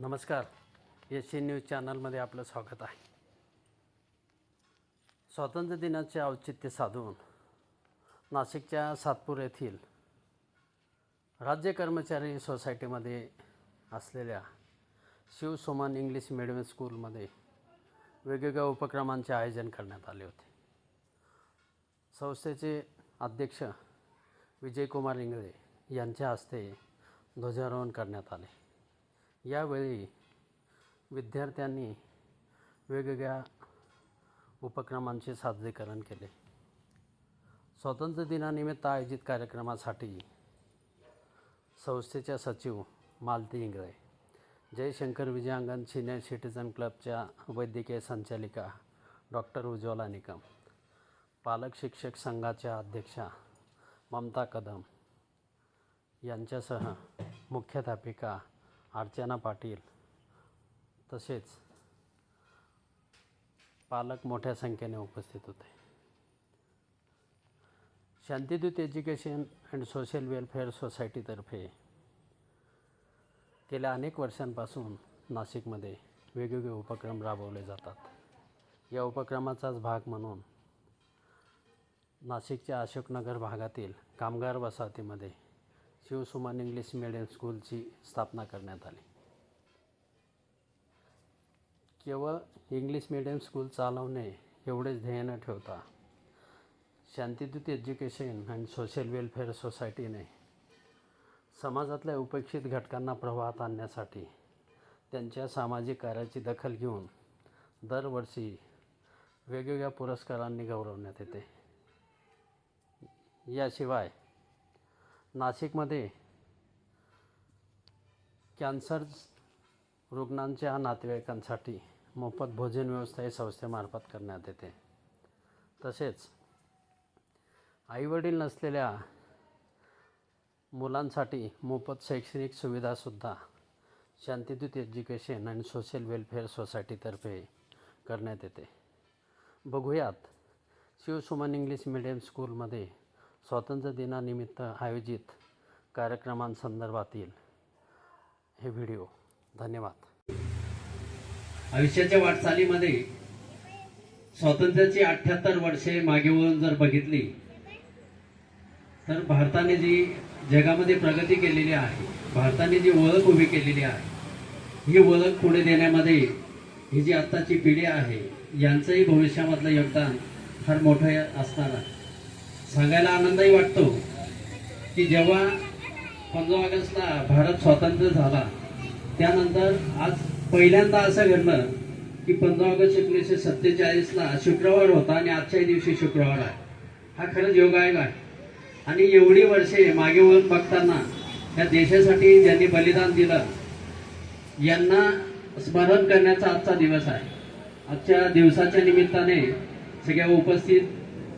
नमस्कार. S C news चॅनलमध्ये आपलं स्वागत आहे. स्वातंत्र्य दिनाचे औचित्य साधून नाशिकच्या सातपूर येथील राज्य कर्मचारी सोसायटीमध्ये असलेल्या शिवसोमन इंग्लिश मिडियम स्कूलमध्ये वेगवेगळ्या उपक्रमांचे आयोजन करण्यात आले होते. संस्थेचे अध्यक्ष विजयकुमार इंगळे यांच्या हस्ते ध्वजारोहण करण्यात आले. यावेळी विद्यार्थ्यांनी वेगवेगळ्या उपक्रमांचे सादरीकरण केले. स्वातंत्र्य दिनानिमित्त आयोजित कार्यक्रमासाठी संस्थेच्या सचिव मालती इंगळे जयशंकर विजयांगण सिनियर सिटीजन क्लबच्या वैद्यकीय संचालिका डॉक्टर उज्ज्वला निकम पालक शिक्षक संघाच्या अध्यक्षा ममता कदम यांच्यासह मुख्याध्यापिका अर्चना पाटील. तसेच पालक मोठ्या संख्येने उपस्थित होते. Shantidoot education and social welfare सोसायटीतर्फे गेल्या अनेक वर्षांपासून नाशिकमध्ये वेगवेगळे उपक्रम राबवले जातात. या उपक्रमाचाच भाग म्हणून नाशिकच्या अशोकनगर भागातील कामगार वसाहतीमध्ये शिवसुमान इंग्लिश मिडियम स्कूलची स्थापना करण्यात आली. केवळ इंग्लिश मिडियम स्कूल चालवणे एवढेच ध्येय न ठेवता Shantidoot education and social welfare सोसायटीने समाजातल्या उपेक्षित घटकांना प्रवाहात आणण्यासाठी त्यांच्या सामाजिक कार्याची दखल घेऊन दरवर्षी वेगवेगळ्या पुरस्कारांनी गौरवण्यात येते. याशिवाय नाशिकमध्ये कॅन्सर रुग्णांच्या नातेवाईकांसाठी मोफत भोजन व्यवस्था ही संस्थेमार्फत करण्यात येते. तसेच आईवडील नसलेल्या मुलांसाठी मोफत शैक्षणिक सुविधासुद्धा शांतिदूत एज्युकेशन आणि सोशल वेलफेअर सोसायटीतर्फे करण्यात येते. बघूयात शिवसुमन इंग्लिश मीडियम स्कूलमध्ये स्वातंत्र्य दिनानिमित्त आयोजित कार्यक्रमांसंदर्भातील हे व्हिडिओ. धन्यवाद. आयुष्याच्या वाटचालीमध्ये स्वातंत्र्याची अठ्ठ्याहत्तर वर्षे मागे वळून जर बघितली तर भारताने जी जगामध्ये प्रगती केलेली आहे भारताने जी ओळख उभी केलेली आहे ही ओळख पुढे देण्यामध्ये ही जी आत्ताची पिढी आहे यांचंही भविष्यामधलं योगदान फार मोठं असणार आहे. सांगायला आनंदही वाटतो की जेव्हा पंधरा ऑगस्टला भारत स्वतंत्र झाला त्यानंतर आज पहिल्यांदा असं घडलं की पंधरा ऑगस्ट एकोणीसशे सत्तेचाळीसला शुक्रवार होता आणि आजच्याही दिवशी शुक्रवार आहे. हा खरंच योगायोग आहे. आणि एवढी वर्षे मागे वळून बघताना या देशासाठी ज्यांनी बलिदान दिलं यांना स्मरण करण्याचा आजचा दिवस आहे. आजच्या दिवसाच्या निमित्ताने सगळ्या उपस्थित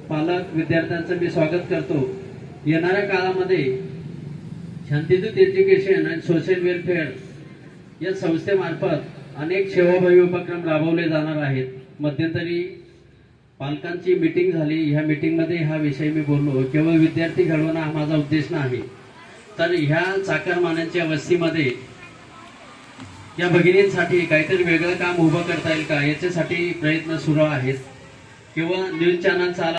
पालक विद्यार्थ्यांचं मी स्वागत करतो. येणाऱ्या काळामध्ये शांतिदूत एज्युकेशन आणि सोशल वेलफेअर या संस्थेमार्फत अनेक सेवाभावी उपक्रम राबवले जाणार आहेत. मध्यंतरी पालकांची मीटिंग झाली. ह्या मीटिंगमध्ये हा विषय मी बोललो. केवळ विद्यार्थी घडवणं हा माझा उद्देश नाही. तर ह्या चाकरमान्यांच्या वस्तीमध्ये या भगिनींसाठी काहीतरी वेगळं काम उभं करता येईल का? याच्यासाठी प्रयत्न सुरू आहेत. किंवा न्यूज चॅनल चालू